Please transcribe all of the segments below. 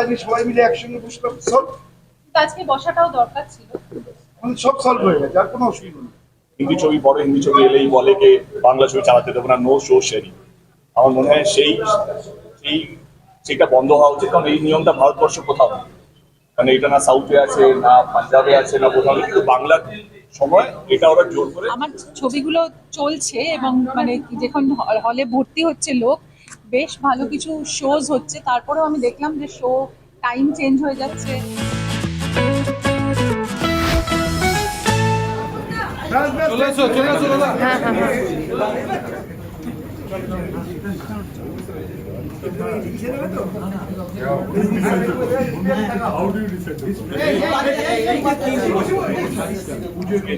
পাইনি সবাই মিলে একসঙ্গে বসলাম কিন্তু আজকে বসাটাও দরকার ছিল। আমাদের সব সলভ হয়ে গেছে আর কোনো অসুবিধা নেই। হিন্দি ছবি বড় হিন্দি ছবি এলেই বলে যে বাংলা ছবি চালাতে দেবো না নো শো শেয়ারিং আমার মনে হয় সেই সেই সেটা বন্ধ হওয়া উচিত কারণ এই নিয়মটা ভারতবর্ষ কোথাও কারণ এটা না সাউথে আছে না পাঞ্জাবে আছে না কোথাও। কিন্তু বাংলার সময় এটা ওরা জোর করে আমার ছবিগুলো চলছে এবং মানে যখন হলে ভর্তি হচ্ছে লোক বেশ ভালো কিছু শোজ হচ্ছে। তারপরেও আমি দেখলাম যে শো টাইম চেঞ্জ হয়ে যাচ্ছে। চলে এসো দাদা।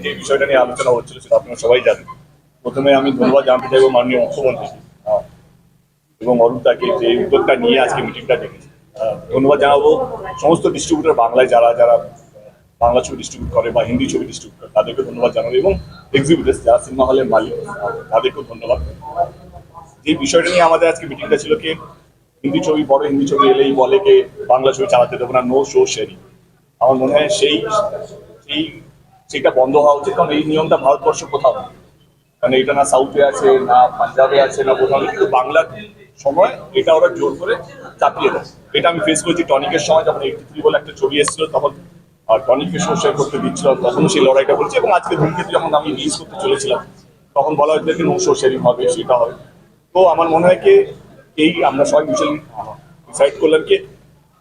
যে বিষয়টা নিয়ে আলোচনা হচ্ছিল সেটা আপনারা সবাই জানেন। প্রথমে আমি ধন্যবাদ জানতে চাইব মাননীয় মুখ্যমন্ত্রী। এবং অরুণদাকে যে উদ্যোগটা নিয়ে আজকে মিটিংটা ডেকেছে। ধন্যবাদ জানাব। সমস্ত ডিস্ট্রিবিউটার বাংলায় যারা যারা বাংলা ছবি ডিস্ট্রিবিউট করে বা হিন্দি ছবি ডিস্ট্রিবিউট করে তাদেরকে ধন্যবাদ জানাব এবং এক্সিবিটার্স যারা সিনেমা হলের মালিক, তাদেরকেও ধন্যবাদ। যে বিষয়টা নিয়ে আমাদের আজকে মিটিংটা ছিল কি, হিন্দি ছবি বড়, হিন্দি ছবি এলেই বলে কে বাংলা ছবি চালাতে দেবো না নো শো শেয়ারিং আমার মনে হয় সেই সেই, সেটা বন্ধ হওয়া উচিত, কারণ এই নিয়মটা ভারতবর্ষ কোথাও কারণ এটা না সাউথে আছে, না পাঞ্জাবে আছে, না কোথাও কিন্তু বাংলার সময়, এটা ওরা জোর করে চাপিয়ে দেয়। এটা আমি ফেস করেছি টনিকের সময়, যখন এইটি থ্রি বলে একটা ছবি এসেছিল, তখন টনিককে শো শেয়ার করতে দিচ্ছিল তখন সেই লড়াইটা বলছি এবং আজকে ধূমকেতু যখন আমি রিলিজ করতে চলেছিলাম, তখন বলা হয়েছিল যে নো শো শেয়ারিং হবে, সেটা হবে। তো আমার মনে হয় কি, এই আমরা সবাই মিউচুয়ালি ডিসাইড করলাম কি,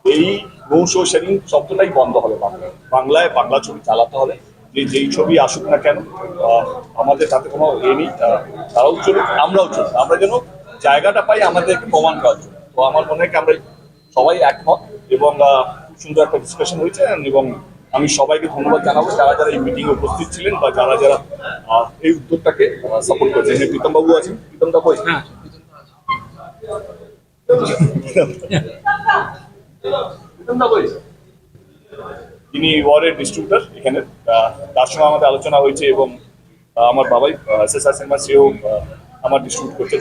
এই নো শো শেয়ারিং শব্দটাই বন্ধ হবে বাংলায়। বাংলায় বাংলা ছবি চালাতে হবে, যে যেই ছবি আসুক না কেন আমাদের তাতে কোনো এ নেই তারাও চলুক, আমরাও চলুক। আমরা যেন জায়গাটা পাই আমাদেরকে প্রমাণ করার জন্য। তো আমার মনে হয় আমরা সবাই একমত এবং খুব সুন্দর একটা ডিসকাশন হয়েছে এবং আমি সবাইকে ধন্যবাদ জানাব যারা যারা এই মিটিং উপস্থিত ছিলেন বা যারা যারা এই উদ্যোগটাকে সাপোর্ট করেছেন। প্রীতম বাবু আছেন। প্রীতম দা কই হ্যাঁ। তিনি ওয়ারের ডিস্ট্রিবিউটার এখানে তার সঙ্গে আমাদের আলোচনা হয়েছে এবং আমার বাবাই এসএসআর সিনেমা সেও আমার ডিস্ট্রিবিউট করছে।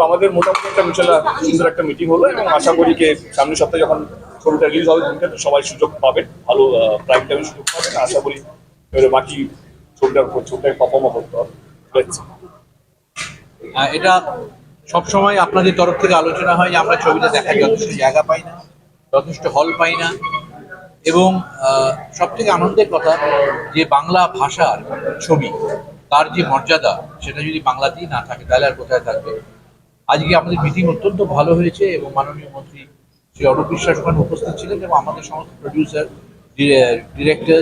তো আমাদের মোটামুটি একটা মিশাল সুন্দর একটা মিটিং হলো এবং আশা করি যে সামনের সপ্তাহে যখন ছবিটা রিলিজ হবে সবাই সুযোগ পাবেন। ভালো প্রাইম টাইমে সুযোগ পাবেন। আশা করি এবারে বাকি ছবিটার ছবিটাকে পারফর্মও করতে হবে। এটা সব সময় আপনাদের তরফ থেকে আলোচনা হয় যে আমরা ছবিটা দেখার যথেষ্ট জায়গা পাই না, যথেষ্ট হল পাই না। এবং সব থেকে আনন্দের কথা যে বাংলা ভাষার ছবি, তার যে মর্যাদা, সেটা যদি বাংলাতেই না থাকে, তাহলে আর কোথায় থাকবে? আজকে আমাদের মিটিং অত্যন্ত ভালো হয়েছে এবং মাননীয় মন্ত্রী শ্রী অরূপ বিশ্বাস উপস্থিত ছিলেন এবং আমাদের সমস্ত প্রডিউসার ডিরেক্টর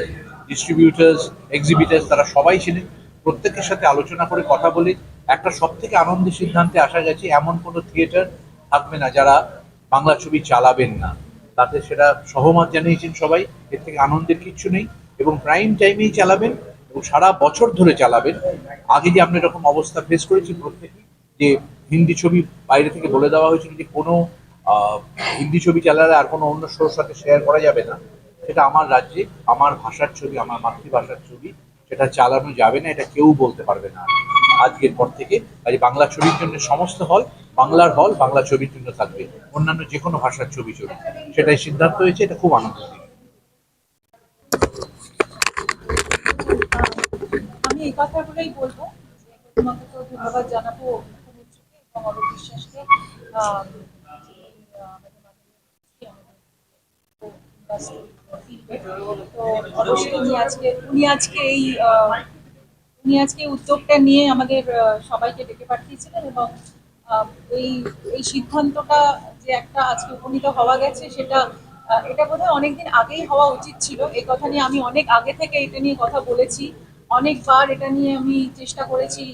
ডিস্ট্রিবিউটার্স এক্সিবিটার্স তারা সবাই ছিলেন। প্রত্যেকের সাথে আলোচনা করে কথা বলে একটা সব থেকে আনন্দের সিদ্ধান্তে আসা গেছে, এমন কোনো থিয়েটার থাকবে না যারা বাংলা ছবি চালাবেন না। তাতে সেটা সহমত জানিয়েছেন সবাই, এর থেকে আনন্দের কিচ্ছু নেই এবং প্রাইম টাইমেই চালাবেন এবং সারা বছর ধরে চালাবেন। আগে যে আমরা এরকম অবস্থা ফেস করেছি প্রত্যেকে যে হিন্দি ছবি বাইরে থেকে বলে দেওয়া হয়েছিল যে কোনো হিন্দি ছবি চালালে আর কোনো অন্য শোর সাথে শেয়ার করা যাবে না। সেটা আমার রাজ্যে, আমার ভাষার ছবি, আমার মাতৃভাষার ছবি, সেটা চালানো যাবে না, এটা কেউ বলতে পারবে না। আজকের পর থেকে আজ বাংলা ছবির জন্য সমস্ত হল বাংলার হল বাংলা ছবির জন্য থাকবে। অন্যান্য যে কোনো ভাষার ছবি ছবি। সেটাই সিদ্ধান্ত হয়েছে, এটা খুব আনন্দ আমি এই কথাগুলোই বলব। প্রথমত তো ধন্যবাদ জানাব। উনি আজকে এই উদ্যোগটা নিয়ে আমাদের সবাইকে ডেকে পাঠিয়েছিলেন এবং এই এই সিদ্ধান্তটা যে একটা আজকে উপনীত হওয়া গেছে সেটা এটা বোধহয় অনেকদিন আগেই হওয়া উচিত ছিল। এই কথা নিয়ে আমি অনেক আগে থেকে এটা নিয়ে কথা বলেছি। অনেকবার এটা নিয়ে আমি চেষ্টা করেছি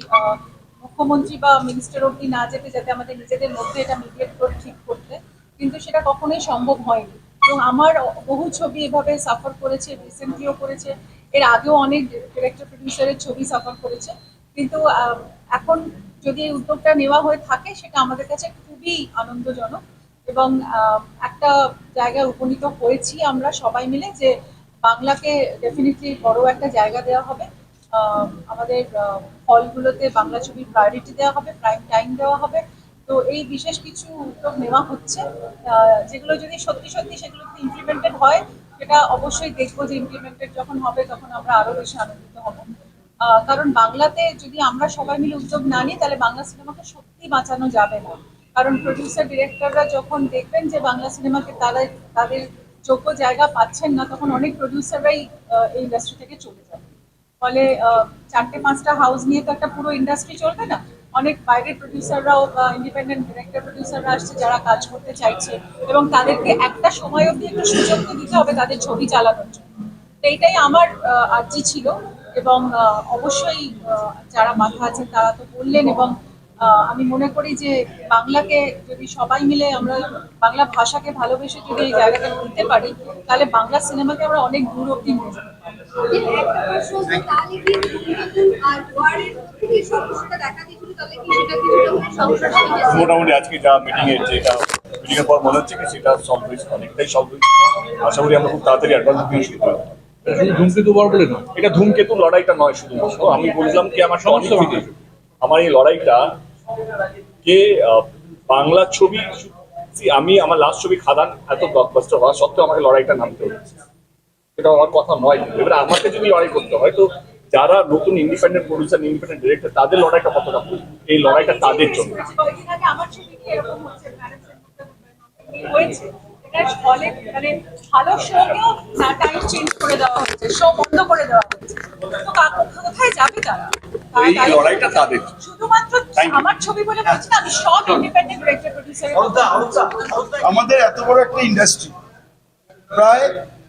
মুখ্যমন্ত্রী বা মিনিস্টার অব্দি না যেতে যাতে আমাদের নিজেদের মধ্যে এটা মিডিয়েট করে ঠিক করতে, কিন্তু সেটা কখনোই সম্ভব হয়নি। এবং আমার বহু ছবি এভাবে সাফার করেছে রিসেন্টলিও করেছে। এর আগেও অনেক ডিরেক্টর প্রডিউসারের ছবি সাফার করেছে। কিন্তু এখন যদি এই উদ্যোগটা নেওয়া হয়ে থাকে, সেটা আমাদের কাছে খুবই আনন্দজনক। এবং একটা জায়গায় উপনীত হয়েছি আমরা সবাই মিলে যে বাংলাকে ডেফিনেটলি বড় একটা জায়গা দেওয়া হবে। আমাদের হলগুলোতে বাংলা ছবির প্রায়োরিটি দেওয়া হবে প্রাইম টাইম দেওয়া হবে। তো এই বিশেষ কিছু উদ্যোগ নেওয়া হচ্ছে। যেগুলো যদি সত্যি সত্যি সেগুলো ইমপ্লিমেন্টেড হয়, সেটা অবশ্যই দেখব যে ইমপ্লিমেন্টেড যখন হবে, তখন আমরা আরও বেশি আনন্দিত হব। কারণ বাংলাতে যদি আমরা সবাই মিলে উদ্যোগ না নিই, তাহলে বাংলা সিনেমাকে সত্যি বাঁচানো যাবে না। কারণ প্রডিউসার ডিরেক্টররা যখন দেখবেন যে বাংলা সিনেমাকে তারা, তাদের যোগ্য জায়গা পাচ্ছেন না, তখন অনেক প্রডিউসাররাই এই ইন্ডাস্ট্রি থেকে চলে যাবে। ফলে চারটে, পাঁচটা হাউস নিয়ে তো একটা পুরো ইন্ডাস্ট্রি চলবে না? অনেক বাইরের প্রডিউসাররাও ইন্ডিপেন্ডেন্ট ডিরেক্টর প্রডিউসাররা আসছে যারা কাজ করতে চাইছে এবং তাদেরকে একটা সময় অবধি একটু সুযোগ তো দিতে হবে তাদের ছবি চালানোর জন্য। এইটাই আমার আর্জি ছিল এবং অবশ্যই যারা মাথা আছেন তারা তো বললেন এবং আমি মনে করি যে বাংলাকে যদি সবাই মিলে আমরা বাংলা ভাষাকে ভালোবেসে যদি এই জায়গাটা দিতে পারি, তাহলে বাংলা সিনেমাকে আমরা অনেক দূর অব্দি নিয়ে যেতে মোটামুটি আজকে যা মিটিং এর যেটা মিটিং এর পর মনে হচ্ছে কি সেটা সলভ হয়েছে অনেকটাই সলভ হয়েছে। আশা করি আমরা খুব তাড়াতাড়ি অ্যাডভান্স বুকিং শুরু করব ধূমকেতু বড় বলে নয়। এটা ধূমকেতু লড়াইটা নয় শুধুমাত্র আমি বললাম কি আমার সমস্ত আমার এই লড়াইটা কে বাংলা ছবি আমি আমার লাস্ট ছবি খাদান এত ব্লকবাস্টার হওয়া সত্ত্বেও আমাকে লড়াইটা নামতে হচ্ছে এটা আমার কথা নয়। এবার আমাকে যদি লড়াই করতে হয় তো যারা নতুন ইন্ডিপেন্ডেন্ট প্রডিউসার ইন্ডিপেন্ডেন্ট ডিরেক্টর তাদের লড়াইটা কতটা এই লড়াইটা তাদের জন্য। মানে ভালো শোকেও টাইম চেঞ্জ করে দেওয়া হচ্ছে শো বন্ধ করে দেওয়া হচ্ছে। তো কোথায় যাবে তারা? এই লড়াইটা তাদের। শুধুমাত্র আমার ছবি বলে বলছি না আমি সব ইন্ডিপেন্ডেন্ট ডিরেক্টর প্রডিউসার আমাদের এত বড় একটা ইন্ডাস্ট্রি প্রায়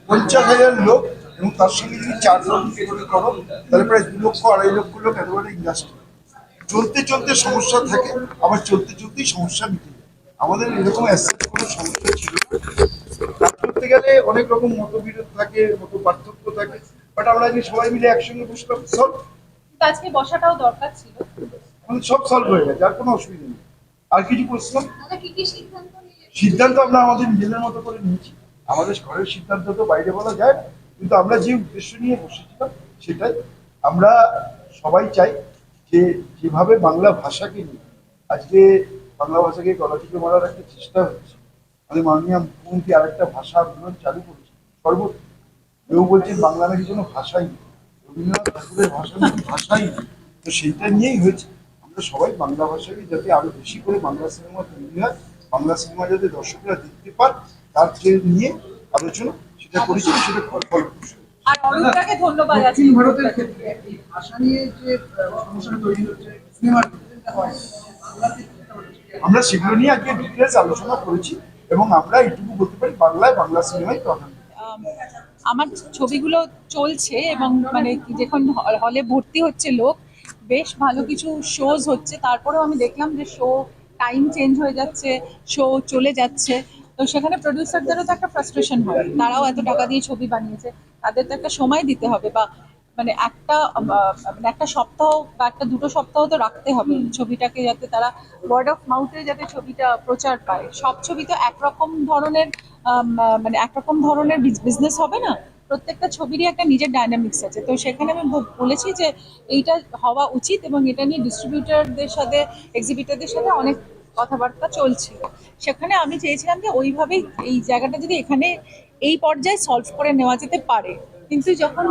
পঞ্চাশ হাজার লোক এবং তার সঙ্গে যদি চার লোক যদি করো তাহলে প্রায় দু লক্ষ আড়াই লক্ষ লোক এত বড় ইন্ডাস্ট্রি চলতে চলতে সমস্যা থাকে আবার চলতে চলতেই সমস্যা মিটে আমাদের এরকম অ্যাসেট কোনো সমস্যা ছিল করতে গেলে অনেক রকম মতবিরোধ থাকে মত পার্থক্য থাকে বাট আমরা যদি সবাই মিলে একসঙ্গে বসলাম সব আজকে বসাটাও দরকার ছিল। সব সলভ হয়ে গেছে আর কোনো অসুবিধা নেই। আর কিছু প্রশ্ন? সিদ্ধান্ত আমরা আমাদের নিজেদের মতো করে নিয়েছি। আমাদের ঘরের সিদ্ধান্ত তো বাইরে বলা যায় না, কিন্তু আমরা যে উদ্দেশ্য নিয়ে বসেছিলাম সেটাই। আমরা সবাই চাই যে যেভাবে বাংলা ভাষাকে নিয়ে, আজকে বাংলা ভাষাকে গলা থেকে মারার একটা চেষ্টা হচ্ছে, আমাদের মাননীয় মুখ্যমন্ত্রী আরেকটা ভাষা আন্দোলন চালু করেছে, সর্বত্র। কেউ বলছেন বাংলা নাকি কোনো ভাষাই নেই, রবীন্দ্রনাথ ঠাকুরের ভাষা নাকি ভাষাই নেই, তো সেইটা নিয়েই হয়েছে। আমরা সবাই বাংলা ভাষাকে যাতে আরও বেশি করে বাংলা সিনেমা তৈরি হয়, বাংলা সিনেমা যাতে দর্শকরা দেখতে পান তার যে নিয়ে আলোচনা সেটা করেছি সেটা ফল- ফলপ্রসূ আর অরুণদাকে ধন্যবাদ আছে দক্ষিণ ভারতের ক্ষেত্রে এই ভাষা নিয়ে যে সমস্যাটা তৈরি হচ্ছে সিনেমার ক্ষেত্রে যেটা বাংলাতে যেটা হচ্ছে, আমরা সেগুলো নিয়ে আজকে ডিটেলস আলোচনা করেছি এবং আমরা এইটুকু বলতে পারি বাংলায় বাংলা সিনেমাই প্রাধান্য। আমার ছবিগুলো চলছে এবং মানে যখন হলে ভর্তি হচ্ছে লোক বেশ ভালো কিছু শোজ হচ্ছে। তারপরেও আমি দেখলাম যে শো টাইম চেঞ্জ হয়ে যাচ্ছে শো চলে যাচ্ছে। তো সেখানে প্রডিউসারদেরও তো একটা ফ্রাস্ট্রেশন হয় তারাও এত টাকা দিয়ে ছবি বানিয়েছে, তাদের তো একটা সময় দিতে হবে বা মানে একটা মানে একটা সপ্তাহ বা একটা দুটো সপ্তাহ তো রাখতে হবে ছবিটাকে যাতে তারা ওয়ার্ড অফ মাউথে যাতে ছবিটা প্রচার পায়। সব ছবি তো একরকম ধরনের মানে একরকম ধরনের বিজনেস হবে না। প্রত্যেকটা ছবিরই একটা নিজের ডাইনামিক্স আছে। তো সেখানে আমি বলেছি যে এইটা হওয়া উচিত এবং এটা নিয়ে ডিস্ট্রিবিউটারদের সাথে এক্সিবিটারদের সাথে অনেক কথাবার্তা চলছিল। সেখানে আমি চেয়েছিলাম যে ওইভাবেই এই জায়গাটা যদি এখানে এই পর্যায়ে সলভ করে নেওয়া যেতে পারে। কিন্তু যখন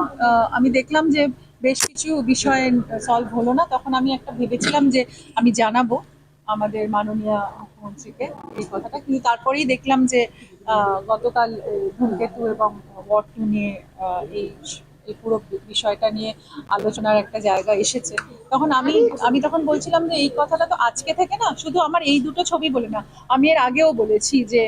আমি দেখলাম যে বেশ কিছু বিষয় সলভ হলো না, তখন আমি একটা ভেবেছিলাম যে আমি জানাব আমাদের মাননীয় মুখ্যমন্ত্রীকে এই কথাটা। কিন্তু তারপরেই দেখলাম যে গতকাল ধূমকেতু এবং ওয়ার্ড নিয়ে এই এই পুরো বিষয়টা নিয়ে আলোচনার একটা জায়গা এসেছে। তখন আমি আমি তখন বলছিলাম যে এই কথাটা তো আজকে থেকে না, শুধু আমার এই দুটো ছবি বলে না, আমি এর আগেও বলেছি যে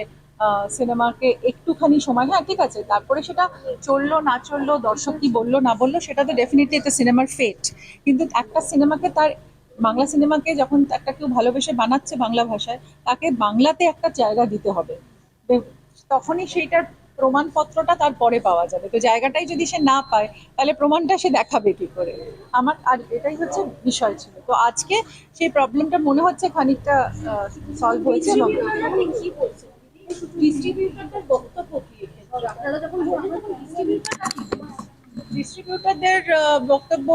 সিনেমাকে একটুখানি সময় হ্যাঁ ঠিক আছে, তারপরে সেটা চলল, না চলল, দর্শক কি বলল, না বলল, সেটা তো ডেফিনেটলি একটা সিনেমার ফেট কিন্তু একটা সিনেমাকে তার, বাংলা সিনেমাকে যখন একটা কেউ ভালোবেসে বানাচ্ছে বাংলা ভাষায়, তাকে বাংলাতে একটা জায়গা দিতে হবে। তখনই সেইটার প্রমাণপত্রটা তার পরে পাওয়া যাবে। তো জায়গাটাই যদি সে না পায় তাহলে প্রমাণটা সে দেখাবে কি করে? আমার আর এটাই হচ্ছে বিষয় ছিল। তো আজকে সেই প্রবলেমটা মনে হচ্ছে খানিকটা সলভ হয়েছে। এবং ডিস্ট্রিবিউটরদের বক্তব্য কি? আপনারা যখন? ডিস্ট্রিবিউটারদের বক্তব্য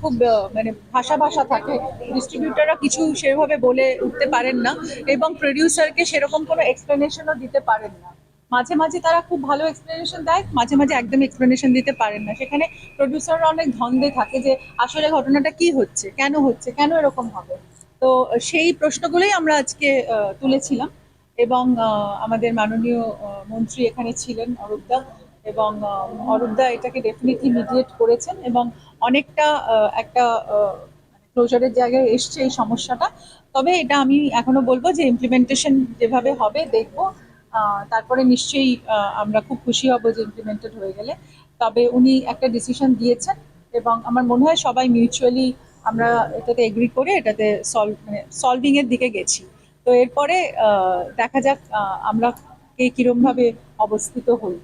খুব মানে ভাষা ভাষা থাকে। ডিস্ট্রিবিউটাররা কিছু সেভাবে বলে উঠতে পারেন না এবং প্রডিউসারকে সেরকম কোনো এক্সপ্লেনেশনও দিতে পারেন না। মাঝে মাঝে তারা খুব ভালো এক্সপ্লেনেশন দেয়, মাঝে মাঝে একদম এক্সপ্লেনেশন দিতে পারেন না। সেখানে প্রডিউসাররা অনেক ধন্দে থাকে যে, আসলে ঘটনাটা কি হচ্ছে, কেন হচ্ছে, কেন এরকম হবে? তো সেই প্রশ্নগুলোই আমরা আজকে তুলেছিলাম এবং আমাদের মাননীয় মন্ত্রী এখানে ছিলেন, অরূপদা এবং অরূপদা এটাকে ডেফিনেটলি মিডিয়েট করেছেন এবং অনেকটা একটা ক্লোজারের জায়গায় এসছে এই সমস্যাটা। তবে এটা আমি এখনও বলব যে ইমপ্লিমেন্টেশন যেভাবে হবে, দেখব। তারপরে নিশ্চয়ই আমরা খুব খুশি হব যে ইমপ্লিমেন্টেড হয়ে গেলে। তবে উনি একটা ডিসিশন দিয়েছেন এবং আমার মনে হয় সবাই মিউচুয়ালি আমরা এটাতে এগ্রি করে এটাতে সলভ মানে সলভিং এর দিকে গেছি। তো এরপরে দেখা যাক আমরা কে কিরম ভাবে অবস্থিত হই.